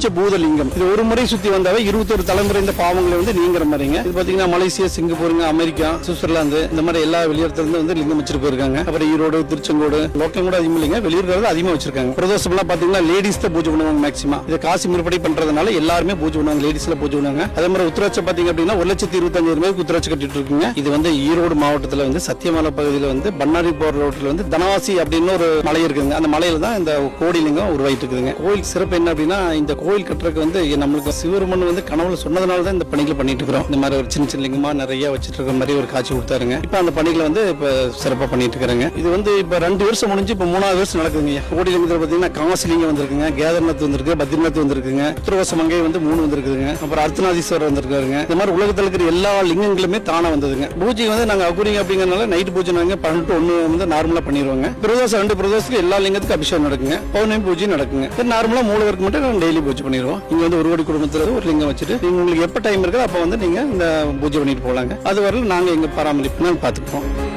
பஞ்சபூத இது ஒரு முறை சுத்தி வந்தாவே இருபத்தொரு தலைமுறை இந்த பாவங்களை வந்து நீங்கிற மாதிரிங்க. இது பாத்தீங்கன்னா மலேசியா சிங்கப்பூருங்க அமெரிக்கா சுவிட்சர்லாந்து இந்த மாதிரி எல்லா வெளியிடத்துல இருந்து வந்து லிங்கம் வச்சிட்டு போயிருக்காங்க. அப்புறம் ஈரோடு திருச்செங்கோடு லோக்கம் கூட அதிகம் இல்லைங்க. வெளியூர்கள் அதிகமாக வச்சிருக்காங்க. பிரதோஷம் எல்லாம் பாத்தீங்கன்னா லேடிஸ் தான் பூஜை பண்ணுவாங்க மேக்ஸிமம் இது காசி முறைப்படி பண்றதுனால எல்லாருமே பூஜை பண்ணுவாங்க லேடிஸ்ல பூஜை பண்ணுவாங்க. அதே மாதிரி உத்தராட்சம் பாத்தீங்க அப்படின்னா ஒரு லட்சத்தி இருபத்தஞ்சாயிரம் பேருக்கு உத்தராட்சி கட்டிட்டு இருக்குங்க. இது வந்து ஈரோடு மாவட்டத்துல வந்து சத்தியமலை பகுதியில் வந்து பண்ணாரி போற ரோட்டில் வந்து தனவாசி அப்படின்னு ஒரு மலை இருக்குங்க. அந்த மலையில தான் இந்த கோடிலிங்கம் உருவாயிட்டு இருக்குதுங்க. கோயில் சிறப்பு என்ன அப்படின்னா இந்த கோயில் கோயில் கட்டுறதுக்கு வந்து நம்மளுக்கு சிவருமன் வந்து கனவுல சொன்னதுனால தான் இந்த பணிகளை பண்ணிட்டு இருக்கிறோம். இந்த மாதிரி ஒரு சின்ன சின்ன லிங்கமா நிறைய வச்சுட்டு இருக்கிற மாதிரி ஒரு காட்சி கொடுத்தாருங்க. இப்போ அந்த பணிகளை வந்து இப்போ சிறப்பாக பண்ணிட்டு இருக்கிறாங்க. இது வந்து இப்போ ரெண்டு வருஷம் முடிஞ்சு இப்போ மூணாவது வருஷம் நடக்குதுங்க கோடிலிங்கத்தில் பார்த்தீங்கன்னா காசிலிங்கம் வந்திருக்குங்க கேதர்நாத் வந்திருக்கு பத்ரிநாத் வந்திருக்குங்க உத்தரவாச மங்கை வந்து மூணு வந்திருக்குதுங்க அப்புறம் அர்த்தநாதீஸ்வரர் வந்திருக்காருங்க. இந்த மாதிரி உலகத்தில் இருக்கிற எல்லா லிங்கங்களுமே தானா வந்ததுங்க. பூஜை வந்து நாங்கள் அகுரிங்க அப்படிங்கறதுனால நைட் பூஜை நாங்கள் பன்னெண்டு ஒன்று வந்து நார்மலாக பண்ணிடுவாங்க பிரதோஷம் ரெண்டு பிரதோஷத்துக்கு எல்லா லிங்கத்துக்கும் அபிஷேகம் நடக்குங்க. பௌர்ணமி பூஜை நடக்குங்க. நார்மலாக மூலவருக்கு மட்டும் டெய்லி பூஜை பண்ணிடுவோம். இங்க வந்து ஒரு கோடி குடும்பத்தில் ஒரு லிங்கம் வச்சுட்டு உங்களுக்கு எப்போ டைம் இருக்கோ அப்போ வந்து நீங்க இந்த பூஜை பண்ணிட்டு போலாங்க. அது வரல நாங்கள் எங்க பராமரிப்பு நாங்கள் பார்த்துக்குவோம்